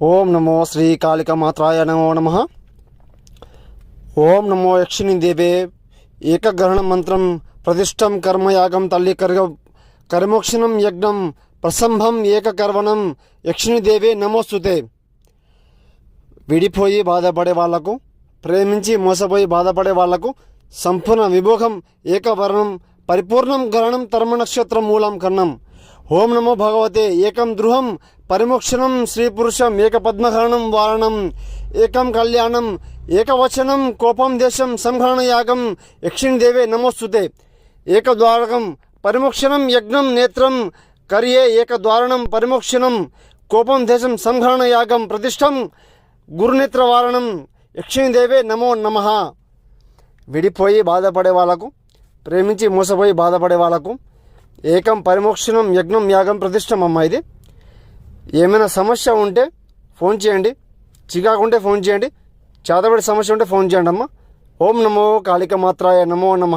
ఓం నమో శ్రీ కాళికమాత్రాయ నమో నమ. ఓం నమో యక్షిణి దేవే ఏకగ్రహణ మంత్రం ప్రతిష్టం కర్మయాగం తల్లి కర్గ కర్మోక్షణం యజ్ఞం ప్రసంభం ఏకకర్వణం యక్షిణి దేవే నమోస్తుతే. విడిపోయి బాధపడే వాళ్ళకు ప్రేమించి మోసపోయి బాధపడే వాళ్ళకు సంపూర్ణ విభోగం ఏకవర్ణం పరిపూర్ణం గ్రహణం తర్మ నక్షత్రం మూలం కర్ణం ఓం నమో భగవతే ఏకం దృహం పరిమోక్షణం శ్రీ ఏకపద్మహరణం వారణం ఏకం కళ్యాణం ఏకవచనం కోపం దేశం సంహరణ యాగం యక్షిణి నమోస్తుతే. ఏకద్వారకం పరిమోక్షణం యజ్ఞం నేత్రం కరియే ఏకద్వారణం పరిమోక్షణం కోపం దేశం సంహరణ యాగం ప్రతిష్టం గురునేత్ర వారణం యక్షిణి నమో నమ. విడిపోయి బాధపడే వాళ్ళకు ప్రేమించి మోసపోయి బాధపడే వాళ్ళకు ఏకం పరిమోక్షణం యజ్ఞం యాగం ప్రతిష్టం అమ్మ ఇది. ఏమైనా సమస్య ఉంటే ఫోన్ చేయండి. చికాకు ఉంటే ఫోన్ చేయండి. చేతబడి సమస్య ఉంటే ఫోన్ చేయండి అమ్మ. ఓం నమో కాళిక మాత్రాయ నమో నమ.